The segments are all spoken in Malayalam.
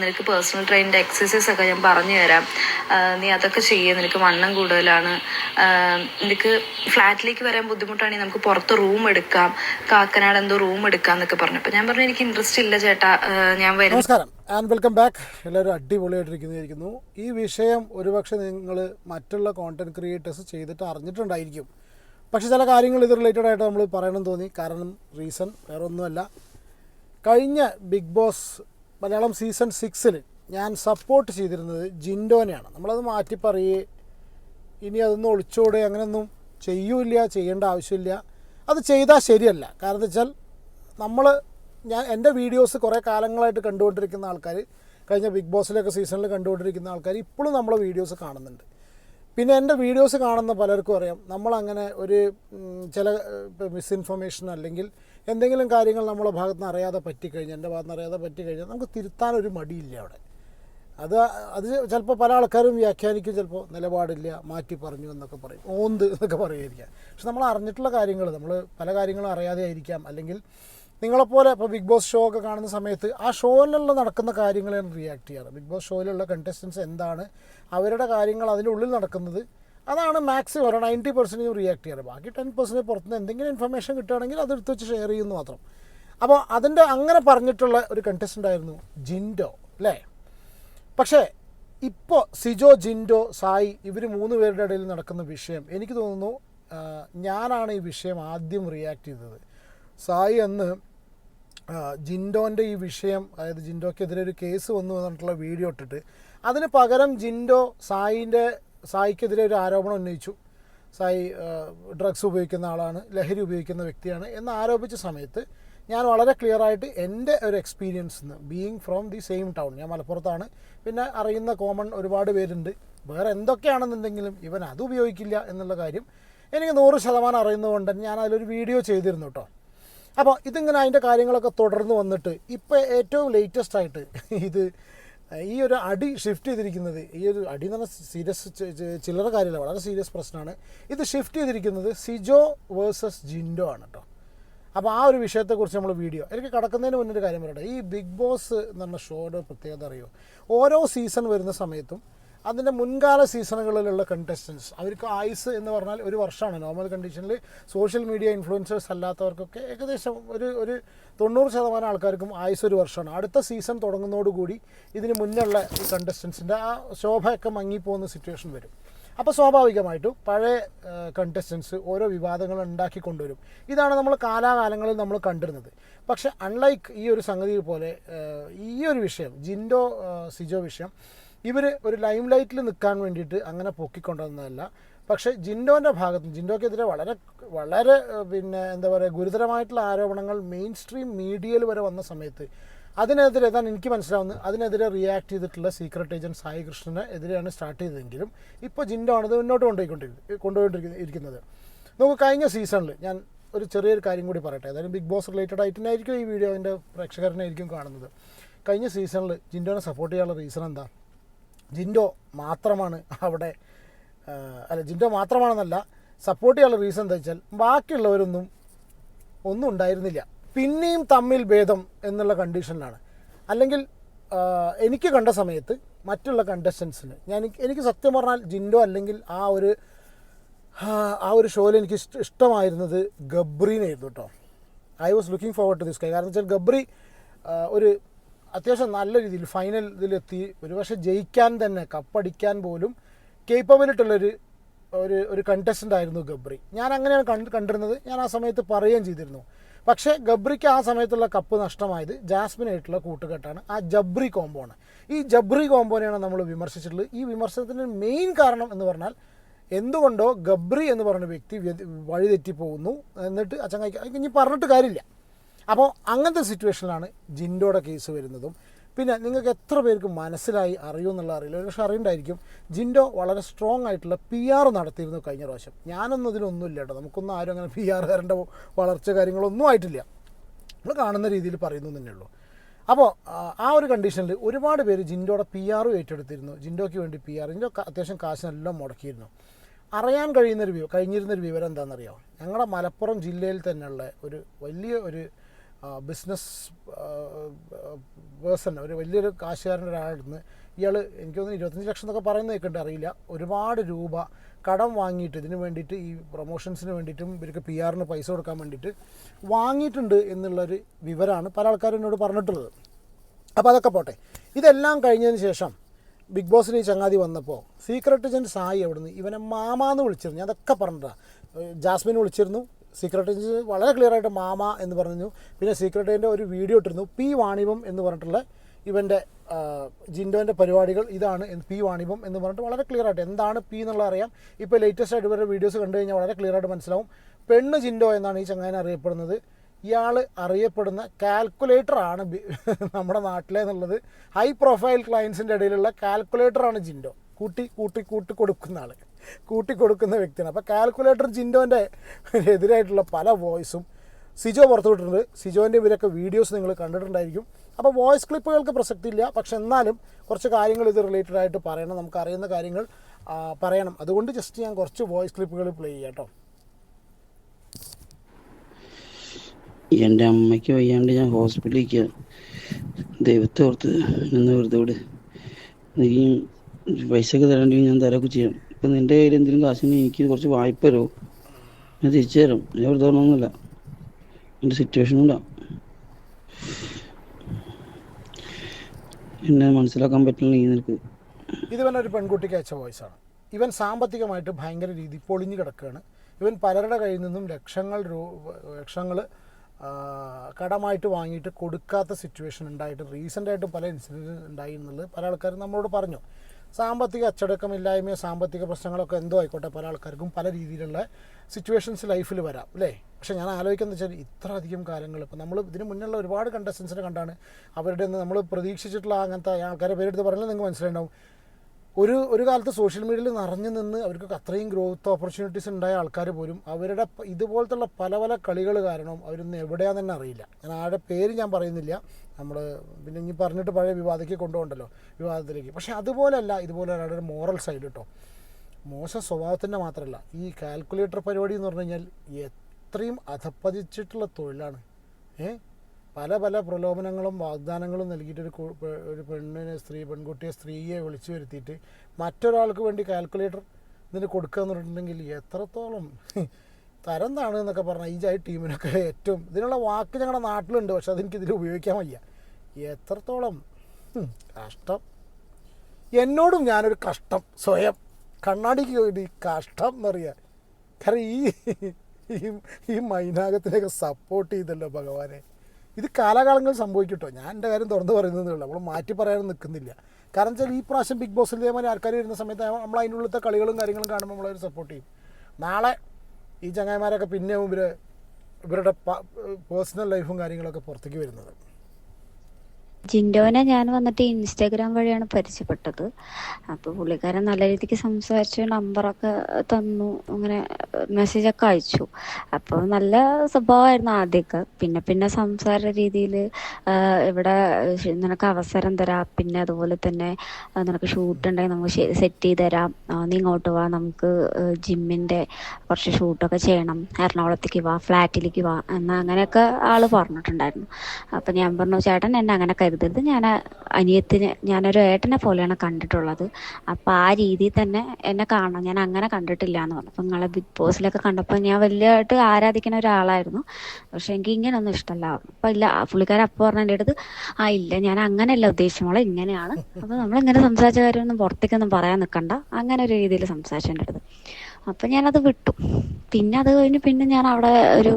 നിനക്ക് പേഴ്സണൽ ട്രെയിനിന്റെ എക്സസൈസ് ഒക്കെ ഞാൻ പറഞ്ഞു തരാം. നീ അതൊക്കെ ചെയ്യുക നിനക്ക് വണ്ണം കൂടുതലാണ്. നിനക്ക് ഫ്ലാറ്റിലേക്ക് വരാൻ ബുദ്ധിമുട്ടാണെങ്കിൽ നമുക്ക് പുറത്ത് റൂം എടുക്കാം. കാക്കനാട് എന്തോ റൂം എടുക്കാം എന്നൊക്കെ പറഞ്ഞു. അപ്പോൾ ഞാൻ പറഞ്ഞു എനിക്ക് ഇൻട്രസ്റ്റ് ഇല്ല ചേട്ടാ. ഞാൻ വരും. നമസ്കാരം. ആൻഡ് വെൽക്കം ബാക്ക് എല്ലാവരും അടിപൊളിയായിട്ടിരിക്കുന്നതായിരിക്കുന്നു ഈ വിഷയം ഒരുപക്ഷെ നിങ്ങൾ മറ്റുള്ള കോണ്ടന്റ് ക്രിയേറ്റേഴ്സ് ചെയ്തിട്ട് അറിഞ്ഞിട്ടുണ്ടായിരിക്കും. പക്ഷെ ചില കാര്യങ്ങൾ ഇത് റിലേറ്റഡ് ആയിട്ട് നമ്മൾ പറയണമെന്ന് തോന്നി. കാരണം റീസൺ വേറെ ഒന്നുമല്ല കഴിഞ്ഞ ബിഗ് ബോസ് മലയാളം സീസൺ സിക്സിൽ ഞാൻ സപ്പോർട്ട് ചെയ്തിരുന്നത് ജിൻഡോനെയാണ്. നമ്മളത് മാറ്റി പറയേ. ഇനി അതൊന്നും ഒളിച്ചോടെ. അങ്ങനെയൊന്നും ചെയ്യൂല ചെയ്യേണ്ട ആവശ്യമില്ല. അത് ചെയ്താൽ ശരിയല്ല. കാരണം വെച്ചാൽ നമ്മൾ ഞാൻ എന്റെ വീഡിയോസ് കുറേ കാലങ്ങളായിട്ട് കണ്ടുകൊണ്ടിരിക്കുന്ന ആൾക്കാർ കഴിഞ്ഞ ബിഗ് ബോസിലൊക്കെ സീസണിൽ കണ്ടുകൊണ്ടിരിക്കുന്ന ആൾക്കാർ ഇപ്പോഴും നമ്മളെ വീഡിയോസ് കാണുന്നുണ്ട്. പിന്നെ എന്റെ വീഡിയോസ് കാണുന്ന പലർക്കും അറിയാം. നമ്മളങ്ങനെ ഒരു ചില മിസ്ഇൻഫർമേഷൻ അല്ലെങ്കിൽ എന്തെങ്കിലും കാര്യങ്ങൾ നമ്മളെ ഭാഗത്ത് നിന്ന് അറിയാതെ പറ്റിക്കഴിഞ്ഞാൽ എന്റെ ഭാഗത്ത് നിന്ന് അറിയാതെ പറ്റിക്കഴിഞ്ഞാൽ നമുക്ക് തിരുത്താനൊരു മടിയില്ല അവിടെ. അത് അത് ചിലപ്പോൾ പല ആൾക്കാരും വ്യാഖ്യാനിക്കും ചിലപ്പോൾ നിലപാടില്ല മാറ്റി പറഞ്ഞു എന്നൊക്കെ പറയും. ഓന്ത് എന്നൊക്കെ പറയുമായിരിക്കാം. പക്ഷെ നമ്മൾ അറിഞ്ഞിട്ടുള്ള കാര്യങ്ങൾ നമ്മൾ പല കാര്യങ്ങളും അറിയാതെ ആയിരിക്കാം. അല്ലെങ്കിൽ നിങ്ങളെപ്പോലെ ഇപ്പോൾ ബിഗ് ബോസ് ഷോ ഒക്കെ കാണുന്ന സമയത്ത് ആ ഷോയിലുള്ള നടക്കുന്ന കാര്യങ്ങളെയാണ് റിയാക്ട് ചെയ്യാറ്. ബിഗ് ബോസ് ഷോയിലുള്ള കണ്ടസ്റ്റൻസ് എന്താണ് അവരുടെ കാര്യങ്ങൾ അതിനുള്ളിൽ നടക്കുന്നത് അതാണ് മാക്സിമം ഒരു നയന്റി പെർസെന്റേജ് റിയാക്ട് ചെയ്യാറ് ബാക്കി ടെൻ പെർസെന്റേജ് പുറത്തുനിന്ന് എന്തെങ്കിലും ഇൻഫർമേഷൻ കിട്ടുകയാണെങ്കിൽ അത് എടുത്ത് വെച്ച് ഷെയർ ചെയ്യുന്നു മാത്രം. അപ്പോൾ അതിന്റെ അങ്ങനെ പറഞ്ഞിട്ടുള്ള ഒരു കണ്ടസ്റ്റന്റ് ആയിരുന്നു ജിൻഡോ അല്ലേ? പക്ഷേ ഇപ്പോൾ സിജോ ജിൻഡോ സായി ഇവർ മൂന്ന് പേരുടെ ഇടയിൽ നടക്കുന്ന വിഷയം എനിക്ക് തോന്നുന്നു ഞാനാണ് ഈ വിഷയം ആദ്യം റിയാക്ട് ചെയ്തത്. സായി അന്ന് ജിൻഡോന്റെ ഈ വിഷയം അതായത് ജിൻഡോക്കെതിരെ ഒരു കേസ് വന്നു എന്നിട്ടുള്ള വീഡിയോ ഇട്ടിട്ട് അതിന് പകരം ജിൻഡോ സായിന്റെ സായിക്കെതിരെ ഒരു ആരോപണം ഉന്നയിച്ചു. സായി ഡ്രഗ്സ് ഉപയോഗിക്കുന്ന ആളാണ് ലഹരി ഉപയോഗിക്കുന്ന വ്യക്തിയാണ് എന്ന് ആരോപിച്ച സമയത്ത് ഞാൻ വളരെ ക്ലിയർ ആയിട്ട് എന്റെ ഒരു എക്സ്പീരിയൻസ് നിന്ന് being from the same town ഞാൻ മലപ്പുറത്താണ്. പിന്നെ അറിയുന്ന കോമൺ ഒരുപാട് പേരുണ്ട്. വേറെ എന്തൊക്കെയാണെന്നുണ്ടെങ്കിലും ഇവൻ അത് ഉപയോഗിക്കില്ല എന്നുള്ള കാര്യം എനിക്ക് നൂറ് ശതമാനം അറിയുന്നതുകൊണ്ട് ഞാൻ അതിലൊരു വീഡിയോ ചെയ്തിരുന്നു കേട്ടോ അപ്പോൾ ഇതിങ്ങനെ അതിന്റെ കാര്യങ്ങളൊക്കെ തുടർന്ന് വന്നിട്ട് ഇപ്പോൾ ഏറ്റവും ലേറ്റസ്റ്റ് ആയിട്ട് ഇത് ഈ ഒരു അടി ഷിഫ്റ്റ് ചെയ്തിരിക്കുന്നത് ഈ ഒരു അടി എന്ന് പറഞ്ഞാൽ സീരിയസ് ചില്ലറ കാര്യമല്ല വളരെ സീരിയസ് പ്രശ്നമാണ്. ഇത് ഷിഫ്റ്റ് ചെയ്തിരിക്കുന്നത് സിജോ വേഴ്സസ് ജിൻഡോ ആണ് കേട്ടോ അപ്പോൾ ആ ഒരു വിഷയത്തെക്കുറിച്ച് നമ്മൾ വീഡിയോ എനിക്ക് കടക്കുന്നതിന് മുന്നേ ഒരു കാര്യം പറയട്ടെ. ഈ ബിഗ് ബോസ് എന്ന് പറഞ്ഞ ഷോയുടെ പ്രത്യേകത അറിയോ? ഓരോ സീസൺ വരുന്ന സമയത്തും അതിന്റെ മുൻകാല സീസണുകളിലുള്ള കണ്ടസ്റ്റൻസ് അവർക്ക് ആയുസ് എന്ന് പറഞ്ഞാൽ ഒരു വർഷമാണ്. നോർമൽ കണ്ടീഷനിൽ സോഷ്യൽ മീഡിയ ഇൻഫ്ലുവൻസേഴ്സ് അല്ലാത്തവർക്കൊക്കെ ഏകദേശം ഒരു ഒരു തൊണ്ണൂറ് ശതമാനം ആൾക്കാർക്കും ആയുസ് ഒരു വർഷമാണ്. അടുത്ത സീസൺ തുടങ്ങുന്നതോടുകൂടി ഇതിന് മുന്നുള്ള ഈ കണ്ടസ്റ്റൻസിന്റെ ആ ശോഭയൊക്കെ മങ്ങിപ്പോകുന്ന സിറ്റുവേഷൻ വരും. അപ്പോൾ സ്വാഭാവികമായിട്ടും പഴയ കണ്ടസ്റ്റൻസ് ഓരോ വിവാദങ്ങൾ ഉണ്ടാക്കി കൊണ്ടുവരും. ഇതാണ് നമ്മൾ കാലാകാലങ്ങളിൽ നമ്മൾ കണ്ടിരുന്നത്. പക്ഷേ അൺലൈക്ക് ഈ ഒരു സംഗതി പോലെ ഈ ഒരു വിഷയം ജിൻഡോ സിജോ വിഷയം ഇവർ ഒരു ലൈം ലൈറ്റിൽ നിൽക്കാൻ വേണ്ടിയിട്ട് അങ്ങനെ പൊക്കിക്കൊണ്ടുവന്നതല്ല. പക്ഷേ ജിൻഡോന്റെ ഭാഗത്ത് ജിൻഡോക്കെതിരെ വളരെ വളരെ പിന്നെ എന്താ പറയുക ഗുരുതരമായിട്ടുള്ള ആരോപണങ്ങൾ മെയിൻ സ്ട്രീം മീഡിയയിൽ വരെ വന്ന സമയത്ത് അതിനെതിരെ ഏതാണ് എനിക്ക് മനസ്സിലാവുന്നത് അതിനെതിരെ റിയാക്ട് ചെയ്തിട്ടുള്ള സീക്രട്ട് ഏജന്റ് സായി കൃഷ്ണനെ എതിരെയാണ് സ്റ്റാർട്ട് ചെയ്തതെങ്കിലും ഇപ്പോൾ ജിൻഡോ ആണ് ഇത് മുന്നോട്ട് കൊണ്ടുപോയിക്കൊണ്ടിരിക്കുന്നത് കൊണ്ടുപോയിട്ടിരിക്കുന്നത്. നമുക്ക് കഴിഞ്ഞ സീസണിൽ ഞാൻ ഒരു ചെറിയൊരു കാര്യം കൂടി പറയട്ടെ. അതായത് ബിഗ് ബോസ് റിലേറ്റഡ് ആയിട്ട് തന്നെയായിരിക്കും ഈ വീഡിയോ അതിന്റെ പ്രേക്ഷകരനായിരിക്കും കാണുന്നത്. കഴിഞ്ഞ സീസണിൽ ജിൻഡോനെ സപ്പോർട്ട് ചെയ്യാനുള്ള റീസൺ എന്താ? ജിൻഡോ മാത്രമാണ് അവിടെ അല്ല ജിൻഡോ മാത്രമാണെന്നല്ല സപ്പോർട്ട് ചെയ്യാനുള്ള റീസൺ എന്താ വെച്ചാൽ ബാക്കിയുള്ളവരൊന്നും ഒന്നും ഉണ്ടായിരുന്നില്ല. പിന്നെയും തമ്മിൽ ഭേദം എന്നുള്ള കണ്ടീഷനിലാണ് അല്ലെങ്കിൽ എനിക്ക് കണ്ട സമയത്ത് മറ്റുള്ള കണ്ടസ്റ്റൻസിന് ഞാൻ എനിക്ക് സത്യം പറഞ്ഞാൽ ജിൻഡോ അല്ലെങ്കിൽ ആ ഒരു ആ ഒരു ഷോയിൽ എനിക്ക് ഇഷ്ട ഇഷ്ടമായിരുന്നത് ഗബ്രീനായിരുന്നു കേട്ടോ. I was looking forward to this guy കാരണം വെച്ചാൽ ഗബ്രി ഒരു അത്യാവശ്യം നല്ല രീതിയിൽ ഫൈനൽ ഇതിലെത്തി. ഒരുപക്ഷെ ജയിക്കാൻ തന്നെ കപ്പടിക്കാൻ പോലും കേപ്പബിലിട്ടുള്ളൊരു ഒരു ഒരു കണ്ടസ്റ്റന്റ് ആയിരുന്നു ഗബ്രി. ഞാൻ അങ്ങനെയാണ് കണ്ട് കണ്ടിരുന്നത്. ഞാൻ ആ സമയത്ത് പറയുകയും ചെയ്തിരുന്നു. പക്ഷേ ഗബ്രിക്ക് ആ സമയത്തുള്ള കപ്പ് നഷ്ടമായത് ജാസ്മിനായിട്ടുള്ള കൂട്ടുകെട്ടാണ്. ആ ജബ്രി കോംബോ ആണ്. ഈ ജബ്രി കോംബോനെയാണ് നമ്മൾ വിമർശിച്ചിട്ടുള്ളത്. ഈ വിമർശനത്തിന്റെ മെയിൻ കാരണം എന്ന് പറഞ്ഞാൽ എന്തുകൊണ്ടോ ഗബ്രി എന്ന് പറഞ്ഞ വ്യക്തി വഴിതെറ്റി പോകുന്നു എന്നിട്ട് അച്ചങ്ങായിക്ക് ഇനി പറഞ്ഞിട്ട് കാര്യമില്ല. അപ്പോൾ അങ്ങനത്തെ സിറ്റുവേഷനിലാണ് ജിൻഡോയുടെ കേസ് വരുന്നതും. പിന്നെ നിങ്ങൾക്ക് എത്ര പേർക്ക് മനസ്സിലായി അറിയുമെന്നുള്ള അറിയില്ല. പക്ഷെ അറിയണ്ടായിരിക്കും ജിൻഡോ വളരെ സ്ട്രോങ് ആയിട്ടുള്ള പി ആർ നടത്തിയിരുന്നു കഴിഞ്ഞ പ്രാവശ്യം. ഞാനൊന്നും ഇതിലൊന്നും ഇല്ല കേട്ടോ. നമുക്കൊന്നും ആരും അങ്ങനെ പി ആർ കാരന്റെ വളർച്ച കാര്യങ്ങളൊന്നും ആയിട്ടില്ല. നമ്മൾ കാണുന്ന രീതിയിൽ പറയുന്നു തന്നെ ഉള്ളൂ അപ്പോൾ ആ ഒരു കണ്ടീഷനിൽ ഒരുപാട് പേര് ജിൻഡോയുടെ പി ആർ ഏറ്റെടുത്തിരുന്നു. ജിൻഡോയ്ക്ക് വേണ്ടി പി ആർ ജിൻഡോ അത്യാവശ്യം കാശിനെല്ലാം മുടക്കിയിരുന്നു. അറിയാൻ കഴിയുന്നൊരു വിവരം കഴിഞ്ഞിരുന്നൊരു വിവരം എന്താണെന്നറിയാമോ ഞങ്ങളുടെ മലപ്പുറം ജില്ലയിൽ തന്നെയുള്ള ഒരു വലിയ ഒരു ബിസിനസ് പേഴ്സൺ ഒരു വലിയൊരു കാശുകാരൻ ഒരാളിൽ ഇയാൾ എനിക്ക് തോന്നുന്നു ഇരുപത്തഞ്ച് ലക്ഷം എന്നൊക്കെ പറയുന്നത് കേൾക്കണ്ട അറിയില്ല. ഒരുപാട് രൂപ കടം വാങ്ങിയിട്ട് ഇതിന് വേണ്ടിയിട്ട് ഈ പ്രൊമോഷൻസിന് വേണ്ടിയിട്ടും ഇവർക്ക് പി ആറിന് പൈസ കൊടുക്കാൻ വേണ്ടിയിട്ട് വാങ്ങിയിട്ടുണ്ട് എന്നുള്ളൊരു വിവരമാണ് പല ആൾക്കാരും എന്നോട് പറഞ്ഞിട്ടുള്ളത്. അപ്പോൾ അതൊക്കെ പോട്ടെ. ഇതെല്ലാം കഴിഞ്ഞതിന് ശേഷം ബിഗ് ബോസിൽ ഈ ചങ്ങാതി വന്നപ്പോൾ സീക്രട്ട് ജൻ സായി അവിടുന്ന് ഇവനെ മാമാന്ന് വിളിച്ചിരുന്നു. ഞാൻ അതൊക്കെ പറഞ്ഞിട്ടാണ് ജാസ്മിൻ വിളിച്ചിരുന്നു. സീക്രട്ട് വളരെ ക്ലിയർ ആയിട്ട് മാമ എന്ന് പറഞ്ഞു പിന്നെ സീക്രട്ട് ഏജന്റ് ഒരു വീഡിയോ ഇട്ടിരുന്നു. പി വാണിഭം എന്ന് പറഞ്ഞിട്ടുള്ള ഇവന്റെ ജിൻഡോന്റെ പരിപാടികൾ ഇതാണ് പി വാണിഭം എന്ന് പറഞ്ഞിട്ട് വളരെ ക്ലിയർ ആയിട്ട് എന്താണ് പി എന്നുള്ളത് അറിയാം. ഇപ്പോൾ ലേറ്റസ്റ്റ് ആയിട്ട് ഇവരുടെ വീഡിയോസ് കണ്ടു കഴിഞ്ഞാൽ വളരെ ക്ലിയർ ആയിട്ട് മനസ്സിലാവും. പെണ്ണ് ജിൻഡോ എന്നാണ് ഈ ചങ്ങാനെ അറിയപ്പെടുന്നത്. ഇയാൾ അറിയപ്പെടുന്ന കാൽക്കുലേറ്ററാണ് നമ്മുടെ നാട്ടിലെ എന്നുള്ളത്. ഹൈ പ്രൊഫൈൽ ക്ലയൻസിന്റെ ഇടയിലുള്ള കാൽക്കുലേറ്ററാണ് ജിൻഡോ. കൂട്ടി കൂട്ടി കൂട്ടി കൊടുക്കുന്ന ആൾ കൂട്ടി കൊടുക്കുന്ന വ്യക്തിയാണ്. അപ്പോൾ കാൽക്കുലേറ്റർ ജിൻഡോന്റെ എതിരായിട്ടുള്ള പല വോയിസും സിജോ പുറത്തുവിട്ടിട്ടുണ്ട്. സിജോന്റെ ഇവരൊക്കെ വീഡിയോസ് നിങ്ങൾ കണ്ടിട്ടുണ്ടായിരിക്കും. അപ്പോൾ വോയിസ് ക്ലിപ്പുകൾക്ക് പ്രസക്തി ഇല്ല പക്ഷെ എന്നാലും കുറച്ച് കാര്യങ്ങൾ ഇത് റിലേറ്റഡ് ആയിട്ട് പറയണം. നമുക്ക് അറിയുന്ന കാര്യങ്ങൾ പറയണം. അതുകൊണ്ട് ജസ്റ്റ് ഞാൻ കുറച്ച് വോയിസ് ക്ലിപ്പുകൾ പ്ലേ ചെയ്യാം കേട്ടോ എന്റെ അമ്മയ്ക്ക് വയ്യാണ്ട് ഞാൻ ഹോസ്പിറ്റലിലേക്ക് ദൈവത്തോർത്ത് നിന്ന് വെറുതെ നീ പൈസ ഒക്കെ തരണ്ടെങ്കിൽ ഞാൻ തരൊക്കെ ചെയ്യാം. ഇപ്പം നിന്റെ കയ്യിൽ എന്തെങ്കിലും കാശിന് എനിക്ക് കുറച്ച് വായ്പ തരുമോ ഞാൻ തിരിച്ചു തരും. ഞാൻ വെറുതെ പറഞ്ഞൊന്നുമില്ല. എന്റെ സിറ്റുവേഷൻ കൊണ്ടാണ് എന്നെ മനസ്സിലാക്കാൻ പറ്റില്ല നീ നിനക്ക്. ഇത് ഒരു പെൺകുട്ടിക്ക് അയച്ച വോയിസാണ് ഇവൻ സാമ്പത്തികമായിട്ട് ഭയങ്കര രീതി പൊളിഞ്ഞു കിടക്കുകയാണ്. ഇവൻ പലരുടെ കയ്യിൽ നിന്നും ലക്ഷങ്ങൾ രൂപ ലക്ഷങ്ങൾ കടമായിട്ട് വാങ്ങിയിട്ട് കൊടുക്കാത്ത സിറ്റുവേഷൻ ഉണ്ടായിട്ട് റീസെന്റായിട്ട് പല ഇൻസിഡന്റ് ഉണ്ടായി എന്നുള്ളത് പല ആൾക്കാരും നമ്മളോട് പറഞ്ഞു. സാമ്പത്തിക അച്ചടക്കമില്ലായ്മയോ സാമ്പത്തിക പ്രശ്നങ്ങളൊക്കെ എന്തോ ആയിക്കോട്ടെ പല ആൾക്കാർക്കും പല രീതിയിലുള്ള സിറ്റുവേഷൻസ് ലൈഫിൽ വരാം അല്ലേ? പക്ഷേ ഞാൻ ആലോചിക്കുന്നത് വെച്ചാൽ ഇത്ര അധികം കാലങ്ങൾ ഇപ്പോൾ നമ്മൾ ഇതിന് മുന്നുള്ള ഒരുപാട് കണ്ടസ്റ്റൻസിനെ കണ്ടാണ്. അവരുടെ നമ്മൾ പ്രതീക്ഷിച്ചിട്ടുള്ള അങ്ങനത്തെ ആൾക്കാരെ പേരെടുത്ത് പറഞ്ഞാൽ നിങ്ങൾക്ക് മനസ്സിലുണ്ടാവും ഒരു ഒരു കാലത്ത് സോഷ്യൽ മീഡിയയിൽ നിറഞ്ഞു നിന്ന് അവർക്ക് അത്രയും ഗ്രോത്ത് ഓപ്പർച്യൂണിറ്റീസ് ഉണ്ടായ ആൾക്കാർ പോലും അവരുടെ ഇതുപോലത്തുള്ള പല പല കളികൾ കാരണം അവരൊന്നും എവിടെയാണെന്ന് തന്നെ അറിയില്ല. ഞാൻ ആരുടെ പേര് ഞാൻ പറയുന്നില്ല. നമ്മൾ പിന്നെ ഇനി പറഞ്ഞിട്ട് പഴയ വിവാദയ്ക്ക് കൊണ്ടുപോകണ്ടല്ലോ വിവാദത്തിലേക്ക്. പക്ഷേ അതുപോലെയല്ല ഇതുപോലെ ഒരാളുടെ ഒരു മോറൽ സൈഡ് കേട്ടോ മോശ സ്വഭാവത്തിന്റെ മാത്രമല്ല ഈ കാൽക്കുലേറ്റർ പരിപാടി എന്ന് പറഞ്ഞു കഴിഞ്ഞാൽ എത്രയും അധപ്പതിച്ചിട്ടുള്ള തൊഴിലാണ്. ഏ? പല പല പ്രലോഭനങ്ങളും വാഗ്ദാനങ്ങളും നൽകിയിട്ട് ഒരു ഒരു പെണ്ണിനെ സ്ത്രീ പെൺകുട്ടിയെ സ്ത്രീയെ വിളിച്ചു വരുത്തിയിട്ട് മറ്റൊരാൾക്ക് വേണ്ടി കാൽക്കുലേറ്റർ ഇതിന് കൊടുക്കുക എന്ന് പറഞ്ഞിട്ടുണ്ടെങ്കിൽ എത്രത്തോളം തരം എന്നൊക്കെ പറഞ്ഞാൽ ഈ ജായ ടീമിനൊക്കെ ഏറ്റവും ഇതിനുള്ള വാക്ക് ഞങ്ങളുടെ നാട്ടിലുണ്ട് പക്ഷെ അതെനിക്ക് ഇതിൽ ഉപയോഗിക്കാൻ വയ്യ. എത്രത്തോളം കഷ്ടം. എന്നോടും ഞാനൊരു കഷ്ടം സ്വയം. കണ്ണാടിക്ക് വേണ്ടി കഷ്ടം എന്നറിയാം. കാരണം ഈ ഈ- മൈനാകത്തിനെയൊക്കെ സപ്പോർട്ട് ചെയ്തല്ലോ ഭഗവാനെ. ഇത് കാലകാലങ്ങൾ സംഭവിക്കട്ടോ. ഞാൻ എന്റെ കാര്യം തുറന്നു പറയുന്നതേ നമ്മൾ മാറ്റി പറയാനും നിൽക്കുന്നില്ല കാരണം വെച്ചാൽ ഈ പ്രാവശ്യം ബിഗ് ബോസിൽ ഇതേമാതിരി ആൾക്കാർ വരുന്ന സമയത്ത് നമ്മൾ അതിന്റെ കളികളും കാര്യങ്ങളും കാണുമ്പോൾ നമ്മളവർ സപ്പോർട്ട് ചെയ്യും. നാളെ ഈ ചങ്ങായിമാരൊക്കെ പിന്നെ ഇവർ ഇവരുടെ പേഴ്സണൽ ലൈഫും കാര്യങ്ങളൊക്കെ പുറത്തേക്ക് വരുന്നത്. ജിൻഡോനെ ഞാൻ വന്നിട്ട് ഇൻസ്റ്റാഗ്രാം വഴിയാണ് പരിചയപ്പെട്ടത്. അപ്പോൾ പുള്ളിക്കാരൻ നല്ല രീതിക്ക് സംസാരിച്ചു നമ്പറൊക്കെ തന്നു. അങ്ങനെ മെസ്സേജൊക്കെ അയച്ചു. അപ്പോൾ നല്ല സ്വഭാവമായിരുന്നു ആദ്യമൊക്കെ. പിന്നെ പിന്നെ സംസാര രീതിയിൽ ഇവിടെ നിനക്ക് അവസരം തരാം. പിന്നെ അതുപോലെ തന്നെ നിനക്ക് ഷൂട്ട് ഉണ്ടെങ്കിൽ നമുക്ക് സെറ്റ് ചെയ്ത് തരാം. നീ ഇങ്ങോട്ട് വാ. നമുക്ക് ജിമ്മിന്റെ കുറച്ച് ഷൂട്ടൊക്കെ ചെയ്യണം. എറണാകുളത്തേക്ക് വാ. ഫ്ലാറ്റിലേക്ക് വാ. എന്ന് അങ്ങനെയൊക്കെ ആൾ പറഞ്ഞിട്ടുണ്ടായിരുന്നു. അപ്പം ഞാൻ പറഞ്ഞു ചേട്ടൻ എന്നെ അങ്ങനെ കരുതരുത്. ഞാൻ അനിയത്തിന് ഞാനൊരു ഏട്ടനെ പോലെയാണ് കണ്ടിട്ടുള്ളത്. അപ്പം ആ രീതിയിൽ തന്നെ എന്നെ കാണണം. ഞാൻ അങ്ങനെ കണ്ടിട്ടില്ല എന്ന് പറഞ്ഞു. അപ്പം നിങ്ങളെ ബിഗ് ബോസിലൊക്കെ കണ്ടപ്പോൾ ഞാൻ വലിയതായിട്ട് ആരാധിക്കുന്ന ഒരാളായിരുന്നു. പക്ഷെ എനിക്ക് ഇങ്ങനെയൊന്നും ഇഷ്ടമല്ല അപ്പം ഇല്ല പുള്ളിക്കാരൻ അപ്പോൾ പറഞ്ഞ എന്റെ അടുത്ത് ആ ഇല്ല ഞാൻ അങ്ങനെയല്ല ഉദ്ദേശിച്ച മോളെ ഇങ്ങനെയാണ്. നമ്മൾ നമ്മളിങ്ങനെ സംസാരിച്ച കാര്യമൊന്നും പുറത്തേക്കൊന്നും പറയാൻ നിൽക്കണ്ട അങ്ങനെ ഒരു രീതിയിൽ സംസാരിച്ചു എന്റെ അടുത്ത്. അപ്പം ഞാനത് വിട്ടു. പിന്നെ അത് കഴിഞ്ഞ് പിന്നെ ഞാൻ അവിടെ ഒരു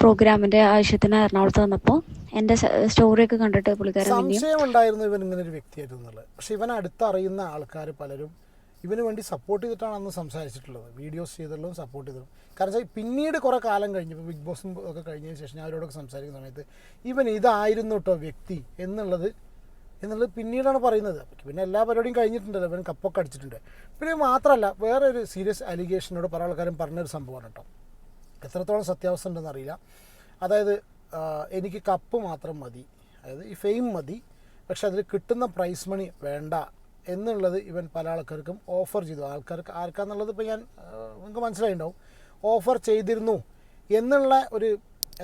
പ്രോഗ്രാമിന്റെ ആവശ്യത്തിന് എറണാകുളത്ത് വന്നപ്പോൾ എന്റെ സ്റ്റോറിയൊക്കെ കണ്ടിട്ട് പുള്ളിക്കാരൻ സംശയം ഉണ്ടായിരുന്നു ഇവൻ ഇങ്ങനെ ഒരു വ്യക്തിയായിരുന്നു പക്ഷെ ഇവൻ അടുത്തറിയുന്ന ആൾക്കാർ പലരും ഇവന് വേണ്ടി സപ്പോർട്ട് ചെയ്തിട്ടാണ് അന്ന് സംസാരിച്ചിട്ടുള്ളത്. വീഡിയോസ് ചെയ്തുള്ളതും സപ്പോർട്ട് ചെയ്തതും കാരണം പിന്നീട് കുറേ കാലം കഴിഞ്ഞ് ഇപ്പോൾ ബിഗ് ബോസും ഒക്കെ കഴിഞ്ഞതിന് ശേഷം ഞാൻ അവരോടൊക്കെ സംസാരിക്കുന്ന സമയത്ത് ഇവൻ ഇതായിരുന്നു കേട്ടോ വ്യക്തി എന്നുള്ളത് എന്നുള്ളത് പിന്നീടാണ് പറയുന്നത്. പിന്നെ എല്ലാ പരിപാടിയും കഴിഞ്ഞിട്ടുണ്ടല്ലോ. ഇവൻ കപ്പൊക്കെ അടിച്ചിട്ടുണ്ട്. പിന്നെ മാത്രമല്ല വേറെ ഒരു സീരിയസ് അലിഗേഷനോട് പല ആൾക്കാരും പറഞ്ഞൊരു സംഭവമാണ് കേട്ടോ എത്രത്തോളം സത്യാവസ്ഥ ഉണ്ടെന്ന് അറിയില്ല. അതായത് എനിക്ക് കപ്പ് മാത്രം മതി. അതായത് ഈ ഫെയിം മതി. പക്ഷെ അതിൽ കിട്ടുന്ന പ്രൈസ് മണി വേണ്ട. എന്നുള്ളത് ഇവൻ പല ആൾക്കാർക്കും ഓഫർ ചെയ്തു. ആൾക്കാർക്ക് ആർക്കാന്നുള്ളത് ഇപ്പോൾ ഞാൻ നിങ്ങൾക്ക് മനസ്സിലായിട്ടുണ്ടാവും. ഓഫർ ചെയ്തിരുന്നു എന്നുള്ള ഒരു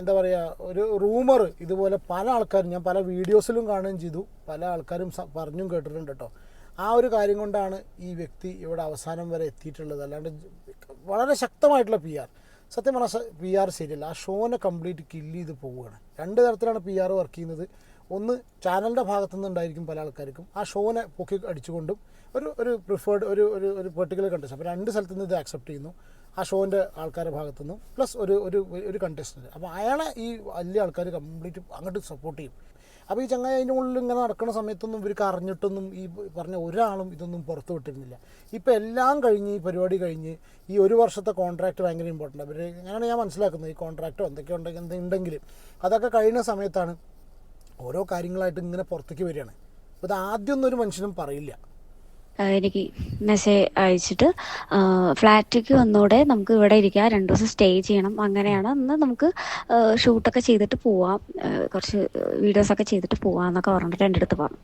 എന്താ പറയുക ഒരു റൂമർ ഇതുപോലെ പല ആൾക്കാരും ഞാൻ പല വീഡിയോസിലും കാണുകയും ചെയ്തു. പല ആൾക്കാരും പറഞ്ഞും കേട്ടിട്ടുണ്ട് കേട്ടോ ആ ഒരു കാര്യം കൊണ്ടാണ് ഈ വ്യക്തി ഇവിടെ അവസാനം വരെ എത്തിയിട്ടുള്ളത്. അല്ലാണ്ട് വളരെ ശക്തമായിട്ടുള്ള പി ആർ സത്യം പറഞ്ഞാൽ പി ആർ ശരിയല്ല ആ ഷോനെ കംപ്ലീറ്റ് കില്ല് ചെയ്ത് പോവുകയാണ്. രണ്ട് തരത്തിലാണ് പി ആർ വർക്ക് ചെയ്യുന്നത്. ഒന്ന് ചാനലിന്റെ ഭാഗത്തു നിന്നുണ്ടായിരിക്കും പല ആൾക്കാർക്കും. ആ ഷോനെ പൊക്കി അടിച്ചുകൊണ്ടും ഒരു ഒരു പ്രിഫേർഡ് ഒരു ഒരു ഒരു പെർട്ടിക്കുലർ കണ്ടസ്റ്റ് അപ്പോൾ രണ്ട് സ്ഥലത്തു നിന്ന് ഇത് ആക്സെപ്റ്റ് ചെയ്യുന്നു. ആ ഷോന്റെ ആൾക്കാരുടെ ഭാഗത്തു നിന്നും പ്ലസ് ഒരു ഒരു ഒരു കണ്ടസ്റ്റന്റ് അപ്പോൾ അയാളെ ഈ വലിയ ആൾക്കാർ കംപ്ലീറ്റ് അങ്ങോട്ട് സപ്പോർട്ട് ചെയ്യും. അപ്പോൾ ഈ ചങ്ങായി അതിന്റെ ഉള്ളിൽ ഇങ്ങനെ നടക്കുന്ന സമയത്തൊന്നും ഇവർക്ക് അറിഞ്ഞിട്ടൊന്നും ഈ പറഞ്ഞ ഒരാളും ഇതൊന്നും പുറത്തു വിട്ടിരുന്നില്ല. ഇപ്പോൾ എല്ലാം കഴിഞ്ഞ് ഈ പരിപാടി കഴിഞ്ഞ് ഈ ഒരു വർഷത്തെ കോൺട്രാക്റ്റ് ഭയങ്കര ഇമ്പോർട്ടന്റ് അവർ അങ്ങനെയാണ് ഞാൻ മനസ്സിലാക്കുന്നത്? ഈ കോൺട്രാക്റ്റോ എന്തൊക്കെ ഉണ്ടെങ്കിൽ എന്തെങ്കിലും അതൊക്കെ കഴിയുന്ന സമയത്താണ് ഓരോ കാര്യങ്ങളായിട്ട് ഇങ്ങനെ പുറത്തേക്ക് വരികയാണ്. അപ്പോൾ ഇത് ആദ്യമൊന്നും ഒരു മനുഷ്യനും പറയില്ല. എനിക്ക് മെസ്സേജ് അയച്ചിട്ട് ഫ്ലാറ്റിലേക്ക് വന്നോടെ നമുക്ക് ഇവിടെ ഇരിക്കാം. രണ്ടു ദിവസം സ്റ്റേ ചെയ്യണം. അങ്ങനെയാണ്. അന്ന് നമുക്ക് ഷൂട്ടൊക്കെ ചെയ്തിട്ട് പോവാം. കുറച്ച് വീഡിയോസൊക്കെ ചെയ്തിട്ട് പോവാം എന്നൊക്കെ പറഞ്ഞിട്ട് എന്റെ അടുത്ത് പറഞ്ഞു.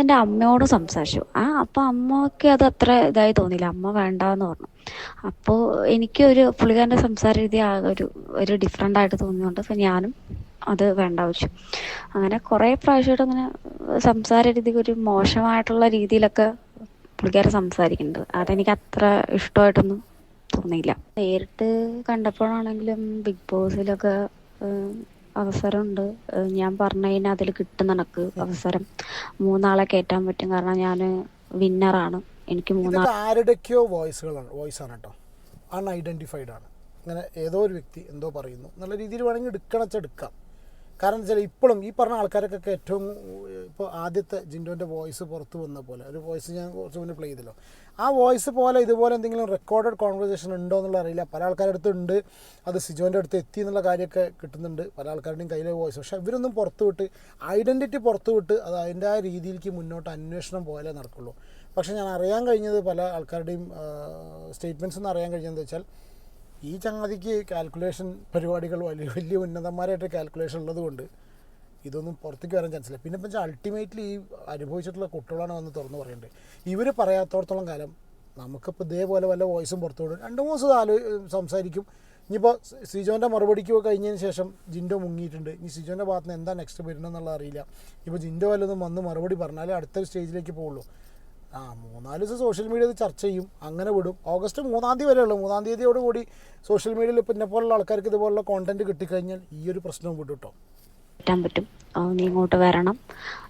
എന്റെ അമ്മയോട് സംസാരിച്ചു. ആ അപ്പം അമ്മയ്ക്ക് അത് അത്ര ഇതായി തോന്നിയില്ല. അമ്മ വേണ്ടാന്ന് പറഞ്ഞു. അപ്പോൾ എനിക്കൊരു പുള്ളിക്കാരന്റെ സംസാര രീതി ആ ഒരു ഒരു ഡിഫറെന്റ് ആയിട്ട് തോന്നിയുകൊണ്ട് അപ്പം ഞാനും അത് വേണ്ട ആവശ്യം. അങ്ങനെ കുറേ പ്രാവശ്യമായിട്ട് അങ്ങനെ സംസാര രീതിക്ക് ഒരു മോശമായിട്ടുള്ള രീതിയിലൊക്കെ പുള്ളിക്കാരൻ സംസാരിക്കുന്നുണ്ട്. അതെനിക്ക് അത്ര ഇഷ്ടമായിട്ടൊന്നും തോന്നിയില്ല. നേരിട്ട് കണ്ടപ്പോഴാണെങ്കിലും ബിഗ് ബോസിലൊക്കെ അവസരമുണ്ട്. ഞാൻ പറഞ്ഞു കഴിഞ്ഞാൽ അതിൽ കിട്ടും നിനക്ക് അവസരം. മൂന്നാളെ കയറ്റാൻ പറ്റും. കാരണം ഞാൻ വിന്നറാണ് എനിക്ക് മൂന്നാൾ ആരുടെയൊക്കെയോ വോയിസുകളാണ്. കേട്ടോ. അൺഐഡന്റിഫൈഡ് ആണ് അങ്ങനെ ഏതോ ഒരു വ്യക്തി എന്തോ പറയുന്നു. നല്ല രീതിയിൽ വേണമെങ്കിൽ എടുക്കണം എടുക്കാം. കാരണം വെച്ചാൽ ഇപ്പോഴും ഈ പറഞ്ഞ ആൾക്കാരൊക്കെ ഏറ്റവും ഇപ്പോൾ ആദ്യത്തെ ജിൻഡോന്റെ വോയിസ് പുറത്ത് വന്ന പോലെ ഒരു വോയിസ് ഞാൻ കുറച്ച് മുന്നേ പ്ലേ ചെയ്തല്ലോ. ആ വോയിസ് പോലെ ഇതുപോലെ എന്തെങ്കിലും റെക്കോർഡഡ് കോൺവെർസേഷൻ ഉണ്ടോ എന്നുള്ള അറിയില്ല. പല ആൾക്കാരുടെ അടുത്തുണ്ട് അത് സിജോന്റെ അടുത്ത് എത്തി എന്നുള്ള കാര്യമൊക്കെ കിട്ടുന്നുണ്ട്. പല ആൾക്കാരുടെയും കയ്യിലെ വോയിസ്. പക്ഷേ ഇവരൊന്നും പുറത്ത് വിട്ട് ഐഡന്റിറ്റി പുറത്ത് വിട്ട് അത് അതിന്റെ ആ രീതിയിലേക്ക് മുന്നോട്ട് അന്വേഷണം പോയാലേ നടക്കുള്ളൂ. പക്ഷേ ഞാൻ അറിയാൻ കഴിഞ്ഞത് പല ആൾക്കാരുടെയും സ്റ്റേറ്റ്മെന്റ്സ് എന്ന് അറിയാൻ കഴിഞ്ഞതെന്ന് വെച്ചാൽ ഈ ചങ്ങാതിക്ക് കാൽക്കുലേഷൻ പരിപാടികൾ വലിയ വലിയ ഉന്നതന്മാരായിട്ട് കാൽക്കുലേഷൻ ഉള്ളതുകൊണ്ട് ഇതൊന്നും പുറത്തേക്ക് വരാൻ ചാൻസ് ഇല്ല. പിന്നെ ഇപ്പം അൾട്ടിമേറ്റ്ലി ഈ അനുഭവിച്ചിട്ടുള്ള കുട്ടികളാണ് വന്ന് തുറന്ന് പറയേണ്ടത് ഇവർ പറയാത്തോടത്തോളം കാലം നമുക്കിപ്പോൾ ഇതേപോലെ വല്ല വോയിസും പുറത്തു വിടും. രണ്ട് മൂന്ന് ദിവസം ആലോ സംസാരിക്കും. ഇനിയിപ്പോൾ സിജോന്റെ മറുപടിക്ക് കഴിഞ്ഞതിന് ശേഷം ജിൻഡോ മുങ്ങിയിട്ടുണ്ട്. ഇനി സിജോന്റെ ഭാഗത്ത് നിന്ന് എന്താ നെക്സ്റ്റ് വരുന്നതെന്നുള്ള അറിയില്ല. ഇപ്പോൾ ജിൻഡോ വല്ലതും വന്ന് മറുപടി പറഞ്ഞാലേ അടുത്തൊരു സ്റ്റേജിലേക്ക് പോകുള്ളൂ ആ മൂന്നാൽ ദിവസം സോഷ്യൽ മീഡിയ ഇത് ചർച്ച ചെയ്യും. അങ്ങനെ വിടും. ഓഗസ്റ്റ് മൂന്നാം തീയതി വരെയുള്ളൂ. മൂന്നാം തീയതിയോട് കൂടി സോഷ്യൽ മീഡിയയിൽ പിന്നെ പോലുള്ള ആൾക്കാർക്ക് ഇതുപോലുള്ള കോണ്ടന്റ് കിട്ടിക്കഴിഞ്ഞാൽ ഈ ഒരു പ്രശ്നം വിടും കേട്ടോ പറ്റും. നീ ഇങ്ങോട്ട് വരണം.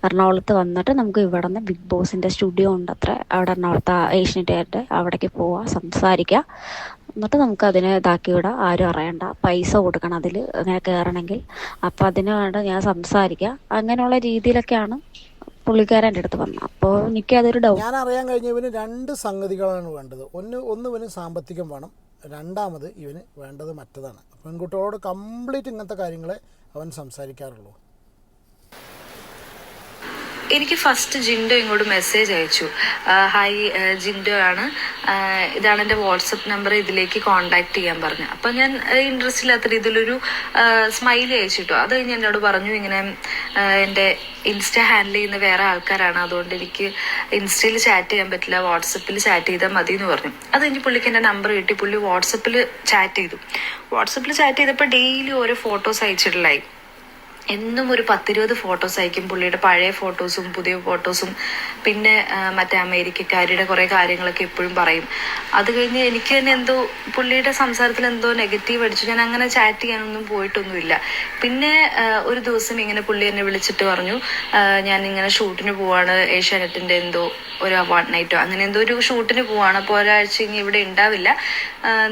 എറണാകുളത്ത് വന്നിട്ട് നമുക്ക് ഇവിടെ നിന്ന് ബിഗ് ബോസിന്റെ സ്റ്റുഡിയോ ഉണ്ട് അത്ര അവിടെ എറണാകുളത്ത് ഏഷ്യനെറ്റ് അവിടേക്ക് പോവാം സംസാരിക്കുക എന്നിട്ട് നമുക്ക് അതിനെ ഇതാക്കി വിടാം. ആരും അറിയണ്ട. പൈസ കൊടുക്കണം അതിൽ അങ്ങനെ കയറണമെങ്കിൽ അപ്പം അതിന് വേണ്ട ഞാൻ സംസാരിക്കാം. അങ്ങനെയുള്ള രീതിയിലൊക്കെയാണ് പുള്ളിക്കാരൻ എന്റെ അടുത്ത് പറഞ്ഞത് അപ്പോൾ എനിക്കതൊരു ഡൗട്ട് ഞാൻ അറിയാൻ കഴിഞ്ഞ ഇവന് രണ്ട് സംഗതികളാണ് വേണ്ടത്. ഒന്ന് ഒന്ന് ഇവന് സാമ്പത്തികം വേണം. രണ്ടാമത് ഇവന് വേണ്ടത് മറ്റതാണ്. പെൺകുട്ടികളോട് കംപ്ലീറ്റ് ഇങ്ങനത്തെ കാര്യങ്ങളെ അവൻ സംസാരിക്കാറുള്ളൂ. എനിക്ക് ഫസ്റ്റ് ജിൻഡോ ഇങ്ങോട്ട് മെസ്സേജ് അയച്ചു. ഹായ് ജിൻഡോ ആണ്. ഇതാണ് എന്റെ വാട്സപ്പ് നമ്പർ ഇതിലേക്ക് കോണ്ടാക്ട് ചെയ്യാൻ പറഞ്ഞു അപ്പം ഞാൻ ഇൻട്രസ്റ്റ് ഇല്ലാത്ത രീതിയിലൊരു സ്മൈലി അയച്ചിട്ടു. അത് കഴിഞ്ഞ് എന്നോട് പറഞ്ഞു ഇങ്ങനെ എന്റെ ഇൻസ്റ്റ ഹാൻഡിൽ ചെയ്യുന്ന വേറെ ആൾക്കാരാണ്. അതുകൊണ്ട് എനിക്ക് ഇൻസ്റ്റയിൽ ചാറ്റ് ചെയ്യാൻ പറ്റില്ല വാട്സപ്പിൽ ചാറ്റ് ചെയ്താൽ മതി എന്ന് പറഞ്ഞു. അത് കഴിഞ്ഞ് പുള്ളിക്ക് എന്റെ നമ്പർ കിട്ടി. പുള്ളി വാട്സപ്പിൽ ചാറ്റ് ചെയ്തു. വാട്സപ്പിൽ ചാറ്റ് ചെയ്തപ്പോൾ ഡെയിലി ഓരോ ഫോട്ടോസ് അയച്ചിട്ടുള്ളായി എന്നും ഒരു പത്തിരുപത് ഫോട്ടോസ് അയക്കും പുള്ളിയുടെ പഴയ ഫോട്ടോസും പുതിയ ഫോട്ടോസും പിന്നെ മറ്റേ അമേരിക്കക്കാരുടെ കുറേ കാര്യങ്ങളൊക്കെ എപ്പോഴും പറയും. അത് കഴിഞ്ഞ് എനിക്ക് തന്നെ എന്തോ പുള്ളിയുടെ സംസാരത്തിൽ എന്തോ നെഗറ്റീവ് അടിച്ചു. ഞാൻ അങ്ങനെ ചാറ്റ് ചെയ്യാനൊന്നും പോയിട്ടൊന്നുമില്ല. പിന്നെ ഒരു ദിവസം ഇങ്ങനെ പുള്ളി എന്നെ വിളിച്ചിട്ട് പറഞ്ഞു ഞാൻ ഇങ്ങനെ ഷൂട്ടിന് പോവാണ് ഏഷ്യാനെറ്റിന്റെ എന്തോ ഒരു വൺ നൈറ്റോ അങ്ങനെ എന്തോ ഒരു ഷൂട്ടിന് പോവാണ്. അപ്പോൾ ഒരാഴ്ച ഇനി ഇവിടെ ഉണ്ടാവില്ല.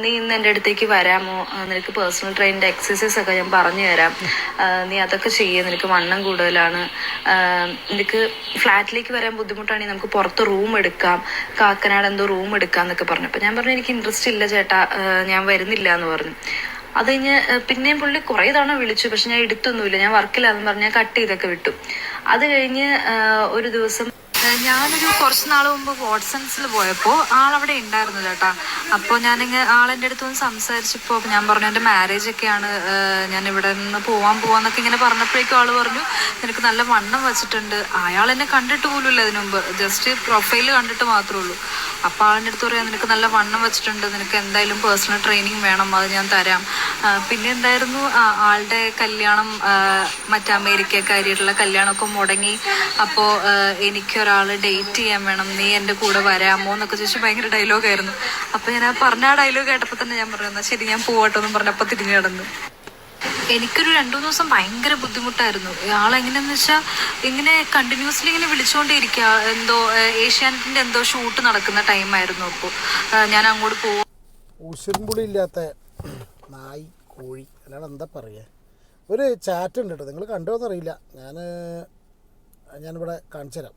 നീ ഇന്ന് എന്റെ അടുത്തേക്ക് വരാമോ? നിനക്ക് പേഴ്സണൽ ട്രെയിനിന്റെ എക്സസൈസ് ഒക്കെ ഞാൻ പറഞ്ഞു തരാം. നീ അതൊക്കെ ചെയ്യേ നിനക്ക് വണ്ണം കൂടുതലാണ്. നിനക്ക് ഫ്ലാറ്റിലേക്ക് വരാൻ ബുദ്ധിമുട്ടാണെങ്കിൽ നമുക്ക് പുറത്ത് റൂം എടുക്കാം. കാക്കനാട് എന്തോ റൂം എടുക്കാം എന്നൊക്കെ പറഞ്ഞു. അപ്പൊ ഞാൻ പറഞ്ഞു എനിക്ക് ഇൻട്രസ്റ്റ് ഇല്ല ചേട്ടാ. ഞാൻ വരുന്നില്ല എന്ന് പറഞ്ഞു. അത് കഴിഞ്ഞ് പിന്നെയും പുള്ളി കുറേ തവണ വിളിച്ചു. പക്ഷെ ഞാൻ എടുത്തൊന്നുമില്ല. ഞാൻ വർക്കില്ലാന്ന് പറഞ്ഞ് ഞാൻ കട്ട് ചെയ്തൊക്കെ വിട്ടു. അത് കഴിഞ്ഞ് ഒരു ദിവസം ഞാനൊരു കുറച്ച് നാൾ മുമ്പ് വാട്സൺസിൽ പോയപ്പോൾ ആളവിടെ ഉണ്ടായിരുന്നു ചേട്ടാ. അപ്പോൾ ഞാനിങ്ങനെ ആളെന്റെ അടുത്ത് നിന്ന് സംസാരിച്ചപ്പോൾ ഞാൻ പറഞ്ഞു എന്റെ മാരേജ് ഒക്കെയാണ് ഞാൻ ഇവിടെ നിന്ന് പോവാൻ പോവാന്നൊക്കെ ഇങ്ങനെ പറഞ്ഞപ്പോഴേക്കും ആൾ പറഞ്ഞു നിനക്ക് നല്ല വണ്ണം വെച്ചിട്ടുണ്ട്. അയാൾ എന്നെ കണ്ടിട്ട് പോലുമില്ല അതിനു മുമ്പ്. ജസ്റ്റ് പ്രൊഫൈൽ കണ്ടിട്ട് മാത്രമേ ഉള്ളൂ. അപ്പോൾ ആളിന്റെ അടുത്ത് പറയാം നിനക്ക് നല്ല വണ്ണം വെച്ചിട്ടുണ്ട് നിനക്ക് എന്തായാലും പേഴ്സണൽ ട്രെയിനിങ് വേണം അത് ഞാൻ തരാം. പിന്നെ എന്തായിരുന്നു ആളുടെ കല്യാണം മറ്റേ അമേരിക്കക്കാരിയായിട്ടുള്ള കല്യാണമൊക്കെ മുടങ്ങി. അപ്പോൾ എനിക്കൊരാൾ ഡേറ്റ് ചെയ്യാൻ വേണം. നീ എന്റെ കൂടെ വരാമോ എന്നൊക്കെ ചോദിച്ചു ഭയങ്കര ഡയലോഗ് ആയിരുന്നു. അപ്പോൾ ഞാൻ ആ പറഞ്ഞ ആ ഡയലോഗ് കേട്ടപ്പോൾ തന്നെ ഞാൻ പറഞ്ഞു ശരി ഞാൻ പോവട്ടോ എന്ന് പറഞ്ഞപ്പോൾ തിരിഞ്ഞു കിടന്നു. എനിക്കൊരു രണ്ടു മൂന്ന് ദിവസം ഭയങ്കര ബുദ്ധിമുട്ടായിരുന്നു. ആളെങ്ങനെയെന്ന് വെച്ചാൽ ഇങ്ങനെ കണ്ടിന്യൂസ്ലി ഇങ്ങനെ വിളിച്ചുകൊണ്ടേയിരിക്കുക എന്തോ ഏഷ്യാനെറ്റിന്റെ എന്തോ ഷൂട്ട് നടക്കുന്ന ടൈമായിരുന്നു അപ്പോൾ ഞാൻ അങ്ങോട്ട് പോകും ഉശിരുമ്പുളി ഇല്ലാത്ത നായി കോഴി അല്ലാതെ എന്താ പറയുക ഒരു ചാറ്റ് ഉണ്ട് കേട്ടോ നിങ്ങൾ കണ്ടോന്നറിയില്ല ഞാൻ ഞാനിവിടെ കാണിച്ചു തരാം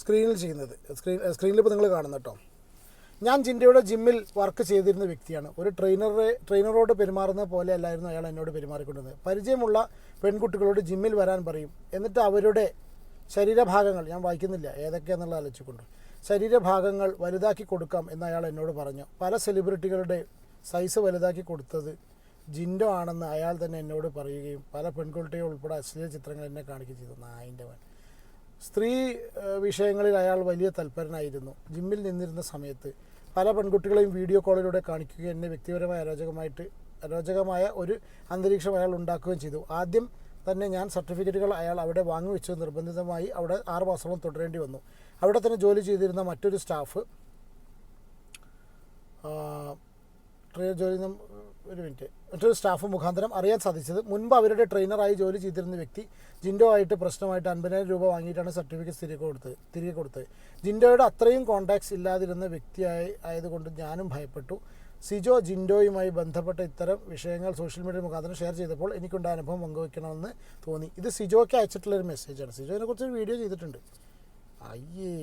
സ്ക്രീനിൽ ചെയ്യുന്നത്. സ്ക്രീൻ സ്ക്രീനിൽ ഇപ്പോൾ നിങ്ങൾ കാണുന്ന കേട്ടോ ഞാൻ ജിൻഡയുടെ ജിമ്മിൽ വർക്ക് ചെയ്തിരുന്ന വ്യക്തിയാണ്. ഒരു ട്രെയിനറെ ട്രെയിനറോട് പെരുമാറുന്ന പോലെ അല്ലായിരുന്നു അയാൾ എന്നോട് പെരുമാറിക്കൊണ്ടിരുന്നത്. പരിചയമുള്ള പെൺകുട്ടികളോട് ജിമ്മിൽ വരാൻ പറയും. എന്നിട്ട് അവരുടെ ശരീരഭാഗങ്ങൾ ഞാൻ വായിക്കുന്നില്ല ഏതൊക്കെയാണെന്നുള്ള ആലോചിച്ചുകൊണ്ട്. ശരീരഭാഗങ്ങൾ വലുതാക്കി കൊടുക്കാം എന്ന് അയാൾ എന്നോട് പറഞ്ഞു. പല സെലിബ്രിറ്റികളുടെ സൈസ് വലുതാക്കി കൊടുത്തത് ജിൻഡോ ആണെന്ന് അയാൾ തന്നെ എന്നോട് പറയുകയും പല പെൺകുട്ടികൾ ഉൾപ്പെടെ അശ്ലീല ചിത്രങ്ങൾ എന്നെ കാണിക്കുകയും ചെയ്തു. നായിന്റെ വൻ സ്ത്രീ വിഷയങ്ങളിൽ അയാൾ വലിയ തൽപരനായിരുന്നു. ജിമ്മിൽ നിന്നിരുന്ന സമയത്ത് പല പെൺകുട്ടികളെയും വീഡിയോ കോളിലൂടെ കാണിക്കുകയും എന്നെ വ്യക്തിപരമായ അരോചകമായിട്ട് അരോചകമായ ഒരു അന്തരീക്ഷം അയാൾ ഉണ്ടാക്കുകയും ചെയ്തു. ആദ്യം തന്നെ ഞാൻ സർട്ടിഫിക്കറ്റുകൾ അയാൾ അവിടെ വാങ്ങിവെച്ചു നിർബന്ധിതമായി അവിടെ ആറ് മാസത്തോളം തുടരേണ്ടി വന്നു. അവിടെ തന്നെ ജോലി ചെയ്തിരുന്ന മറ്റൊരു സ്റ്റാഫ് ട്രെയിൻ ജോലി ഒരു മിനിറ്റ്. മറ്റൊരു സ്റ്റാഫ് മുഖാന്തരം അറിയാൻ സാധിച്ചത് മുൻപ് അവരുടെ ട്രെയിനറായി ജോലി ചെയ്തിരുന്ന വ്യക്തി ജിൻഡോ ആയിട്ട് പ്രശ്നമായിട്ട് അൻപതിനായിരം രൂപ വാങ്ങിയിട്ടാണ് സർട്ടിഫിക്കറ്റ് തിരികെ കൊടുത്തത് തിരികെ കൊടുത്തത് ജിൻഡോയുടെ അത്രയും കോണ്ടാക്ട്സ് ഇല്ലാതിരുന്ന വ്യക്തിയായി ആയതുകൊണ്ട് ഞാനും ഭയപ്പെട്ടു. സിജോ ജിൻഡോയുമായി ബന്ധപ്പെട്ട ഇത്തരം വിഷയങ്ങൾ സോഷ്യൽ മീഡിയ മുഖാന്തരം ഷെയർ ചെയ്തപ്പോൾ എനിക്കുണ്ടായ അനുഭവം പങ്കുവയ്ക്കണമെന്ന് തോന്നി. ഇത് സിജോയ്ക്ക് അയച്ചിട്ടുള്ളൊരു മെസ്സേജാണ് സിജോനെ കുറിച്ച് വീഡിയോ ചെയ്തിട്ടുണ്ട്. അയ്യേ.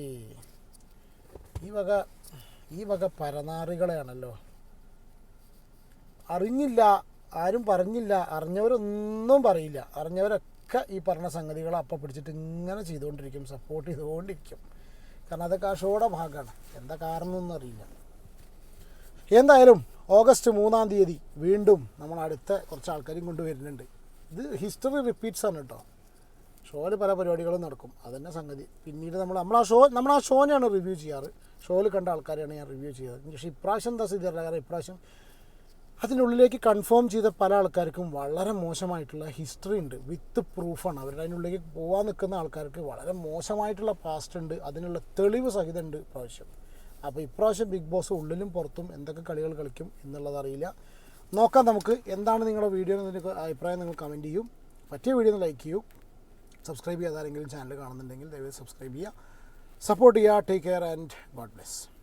ഈ വക ഈ വക പരനാറികളെയാണല്ലോ. അറിഞ്ഞില്ല ആരും പറഞ്ഞില്ല അറിഞ്ഞവരൊന്നും പറയില്ല. അറിഞ്ഞവരൊക്കെ ഈ പറഞ്ഞ സംഗതികൾ അപ്പം പിടിച്ചിട്ട് ഇങ്ങനെ ചെയ്തുകൊണ്ടിരിക്കും സപ്പോർട്ട് ചെയ്തുകൊണ്ടിരിക്കും. കാരണം അതൊക്കെ ആ ഷോയുടെ ഭാഗമാണ് എന്താ കാരണം ഒന്നും അറിയില്ല. എന്തായാലും ഓഗസ്റ്റ് മൂന്നാം തീയതി വീണ്ടും നമ്മൾ അടുത്ത കുറച്ച് ആൾക്കാരും കൊണ്ടുവരുന്നുണ്ട് ഇത് ഹിസ്റ്ററി റിപ്പീറ്റ്സ് ആണ് കേട്ടോ ഷോയിൽ പല പരിപാടികളും നടക്കും. അതന്നെ സംഗതി. പിന്നീട് നമ്മൾ നമ്മൾ ആ ഷോ നമ്മൾ ആ ഷോനെയാണ് റിവ്യൂ ചെയ്യാറ് ഷോയിൽ കണ്ട ആൾക്കാരെയാണ് ഞാൻ റിവ്യൂ ചെയ്യാറ്. പക്ഷേ ഇപ്രാവശ്യം എന്താ സ്ഥിതി കാരണം ഇപ്രാവശ്യം അതിനുള്ളിലേക്ക് കൺഫേം ചെയ്ത പല ആൾക്കാർക്കും വളരെ മോശമായിട്ടുള്ള ഹിസ്റ്ററി ഉണ്ട്. വിത്ത് പ്രൂഫാണ് അവരുടെ അതിനുള്ളിലേക്ക് പോകാൻ നിൽക്കുന്ന ആൾക്കാർക്ക് വളരെ മോശമായിട്ടുള്ള പാസ്റ്റ് ഉണ്ട്. അതിനുള്ള തെളിവ് സഹിതം ഉണ്ട് ഇപ്രാവശ്യം. അപ്പോൾ ഇപ്രാവശ്യം ബിഗ് ബോസ് ഉള്ളിലും പുറത്തും എന്തൊക്കെ കളികൾ കളിക്കും എന്നുള്ളതറിയില്ല നോക്കാം നമുക്ക് എന്താണ് നിങ്ങളുടെ വീഡിയോ എന്നതിന്റെ അഭിപ്രായം നിങ്ങൾ കമന്റ് ചെയ്യും. പറ്റിയ വീഡിയോ ഒന്ന് ലൈക്ക് ചെയ്യൂ. സബ്സ്ക്രൈബ് ചെയ്യാതെ ആരെങ്കിലും ചാനൽ കാണുന്നുണ്ടെങ്കിൽ ദയവായി സബ്സ്ക്രൈബ് ചെയ്യുക. സപ്പോർട്ട് ചെയ്യുക. Take care and God bless